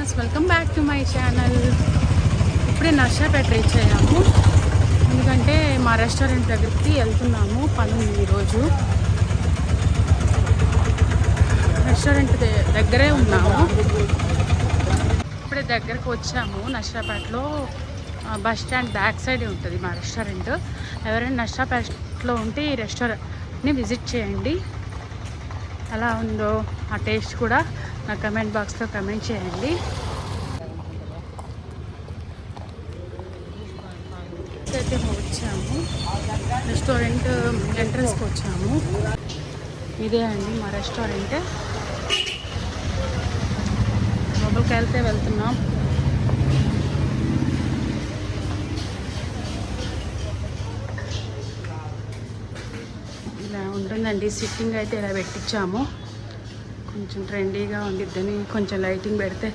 Viewers welcome back to my channel ఇప్పుడే Narsapeta reach అయ్యాము. ఎందుకంటే మా రెస్టారెంట్ దగ్గరికి వెళ్తున్నాము పని ఉంది ఈరోజు రెస్టారెంట్ దగ్గరే ఉన్నాము. ఇప్పుడే దగ్గరకు వచ్చాము నర్సాపేటలో బస్ స్టాండ్ బ్యాక్ సైడే ఉంటుంది మా రెస్టారెంట్ ఎవరైనా నర్సాపేటలో ఉంటే ఈ రెస్టారెంట్ని విజిట్ చేయండి. ఎలా ఉందో ఆ టేస్ట్ కూడా నా కమెంట్ బాక్స్లో కమెంట్ చేయండి. అయితే వచ్చాము. రెస్టారెంట్ ఎంట్రన్స్కి వచ్చాము. ఇదే అండి మా రెస్టారెంట్. లోపలికి వెళ్తే వెళ్తున్నాం. ఇలా ఉంటుందండి. సిట్టింగ్ అయితే ఇలా పెట్టించాము. కొంచెం ట్రెండీగా ఉండిద్దని కొంచెం లైటింగ్ పెడితే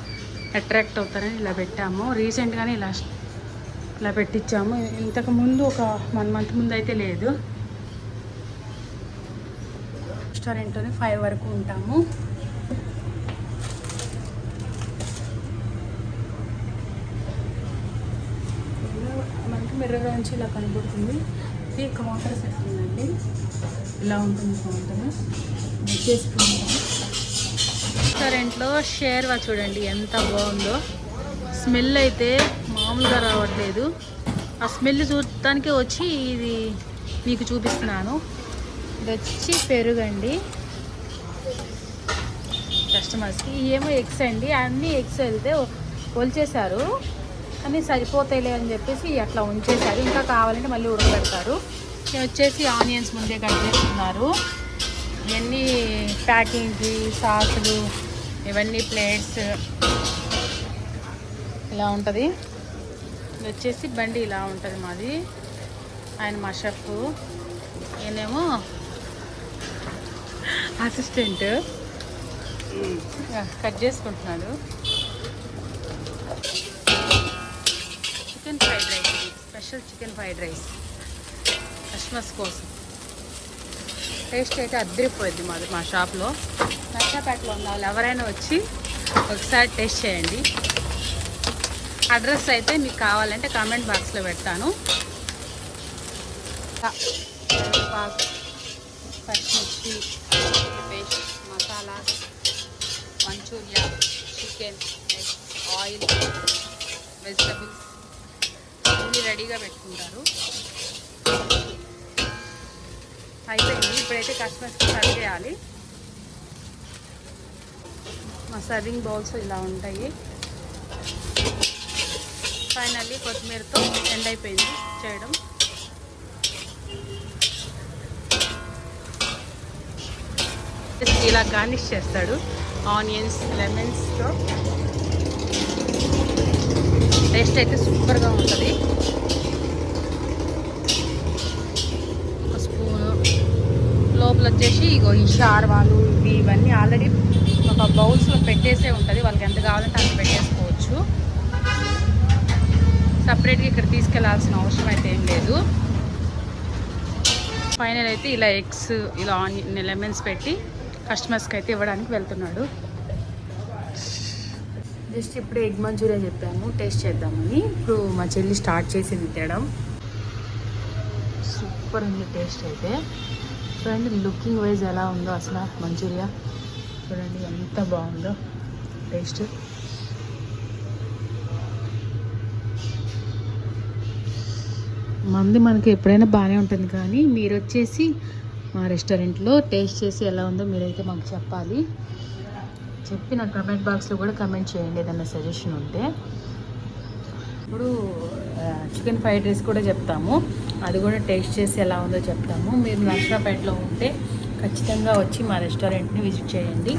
అట్రాక్ట్ అవుతారని ఇలా పెట్టాము. రీసెంట్గానే ఇలా ఇలా పెట్టించాము ఇంతకు ముందు ఒక వన్ మంత్ ముందు అయితే లేదు. రెస్టారెంట్లోనే ఫైవ్ వరకు ఉంటాము. మనకి మిర్రర్ నుంచి ఇలా కనబడుతుంది. ఇది కౌంటర్ సెట్ ఉందండి. ఇలా ఉంటుంది కౌంటర్ చేసుకుంటాము రెస్టారెంట్లో షేర్వా చూడండి ఎంత బాగుందో. స్మెల్ అయితే మామూలుగా రావట్లేదు. ఆ స్మెల్ చూడటానికే వచ్చి ఇది మీకు చూపిస్తున్నాను. ఇది వచ్చి పెరుగండి కస్టమర్స్కి ఏమో ఎగ్స్ అండి అన్నీ ఎగ్స్ వెళ్తే ఒలిచేశారు. కానీ సరిపోతాయిలే అని చెప్పేసి అట్లా ఉంచేశారు. ఇంకా కావాలంటే మళ్ళీ ఉడకబెడతారు. వచ్చేసి ఆనియన్స్ ముందే కట్ చేస్తున్నారు. ఇవన్నీ ప్యాకింగ్కి సాసులు ఇవన్నీ ప్లేట్స్ ఇలా ఉంటుంది. ఇది వచ్చేసి బండి ఇలా ఉంటుంది మాది. ఆయన మా షెఫ్ ఈయనేమో అసిస్టెంట్ కట్ చేసుకుంటున్నాడు. Chicken fried rice special chicken fried rice customers కోసం. టేస్ట్ అయితే అద్దరిపోద్ది మాది మా షాప్లో నర్సాపేటలో ఉన్న వాళ్ళు ఎవరైనా వచ్చి ఒకసారి టెస్ట్ చేయండి. అడ్రస్ అయితే మీకు కావాలంటే కామెంట్ బాక్స్లో పెడతాను. పచ్చిమిర్చి paste masala manchuria chicken oil vegetables అన్నీ రెడీగా పెట్టుకుంటారు. అయిపోయింది. ఇప్పుడైతే కస్టమర్స్కి సర్వ్ చేయాలి. మా సర్వింగ్ బౌల్స్ ఇలా ఉంటాయి. ఫైనల్లీ కొత్తిమీరతో ఎండ్ అయిపోయింది చేయడం. ఇలా గార్నిష్ చేస్తాడు. ఆనియన్స్ లెమన్స్తో టేస్ట్ అయితే సూపర్గా ఉంటుంది. ఒక స్పూను. లోపల వచ్చేసి ఇగో ఈ షార్వాలు ఇవి ఇవన్నీ ఆల్రెడీ ఒక బౌల్స్లో పెట్టేసే ఉంటుంది. వాళ్ళకి ఎంత కావాలంటే అంత పెట్టేసుకోవచ్చు. సపరేట్గా ఇక్కడ తీసుకెళ్ళాల్సిన అవసరం అయితే ఏం లేదు. ఫైనల్ అయితే ఇలా ఎగ్స్ ఇలా ఆనియన్ లెమన్స్ పెట్టి కస్టమర్స్కి అయితే ఇవ్వడానికి వెళ్తున్నాడు. జస్ట్ ఇప్పుడు ఎగ్ మంచూరియా చెప్పాము. టేస్ట్ చేద్దామని. ఇప్పుడు మా చెల్లి స్టార్ట్ చేసింది తినడం. సూపర్ ఉంది టేస్ట్ అయితే. చూడండి లుకింగ్ వైజ్ ఎలా ఉందో అసలు మంచూరియా? చూడండి ఎంత బాగుందో టేస్ట్. మంది మనకి ఎప్పుడైనా బాగానే ఉంటుంది కానీ మీరు వచ్చేసి మా రెస్టారెంట్లో టేస్ట్ చేసి ఎలా ఉందో మీరైతే మాకు చెప్పాలి. చెప్పి నా కమెంట్ బాక్స్లో కూడా కమెంట్ చేయండి ఏదైనా సజెషన్ ఉంటే. ఇప్పుడు చికెన్ ఫ్రైడ్ రైస్ కూడా చెప్తాము. అది కూడా టేస్ట్ చేసి ఎలా ఉందో చెప్తాము. మీరు నర్సాపేటలో ఉంటే ఖచ్చితంగా వచ్చి మా రెస్టారెంట్ని విజిట్ చేయండి.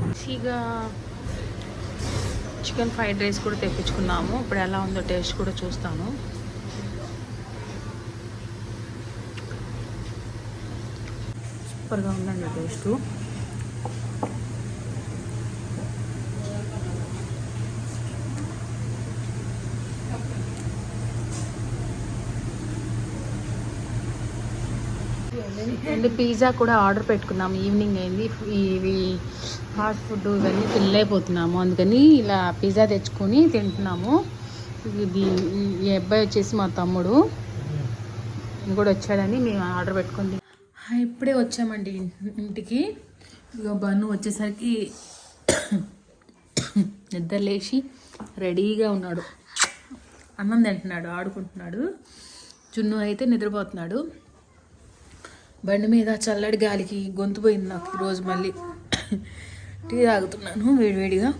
మంచిగా చికెన్ ఫ్రైడ్ రైస్ కూడా తెప్పించుకున్నాము. ఇప్పుడు ఎలా ఉందో టేస్ట్ కూడా చూస్తాను. సూపర్గా ఉందండి టేస్టు. అండ్ పిజ్జా కూడా ఆర్డర్ పెట్టుకున్నాము. ఈవినింగ్ అయింది. ఇవి ఫాస్ట్ ఫుడ్ ఇవన్నీ తినలేకపోతున్నాము అందుకని ఇలా పిజ్జా తెచ్చుకొని తింటున్నాము. ఇది ఈ అబ్బాయి వచ్చేసి మా తమ్ముడు. కూడా వచ్చాడని మేము ఆర్డర్ పెట్టుకుంది ఇప్పుడే వచ్చామండి ఇంటికి. ఇక బన్ను వచ్చేసరికి నిద్ర లేచి రెడీగా ఉన్నాడు. అన్నం తింటున్నాడు ఆడుకుంటున్నాడు. జున్ను అయితే నిద్రపోతున్నాడు. బండి మీద చల్లడి గాలికి గొంతు పోయింది నాకు ఈరోజు మళ్ళీ. టీ తాగుతున్నాను వేడివేడిగా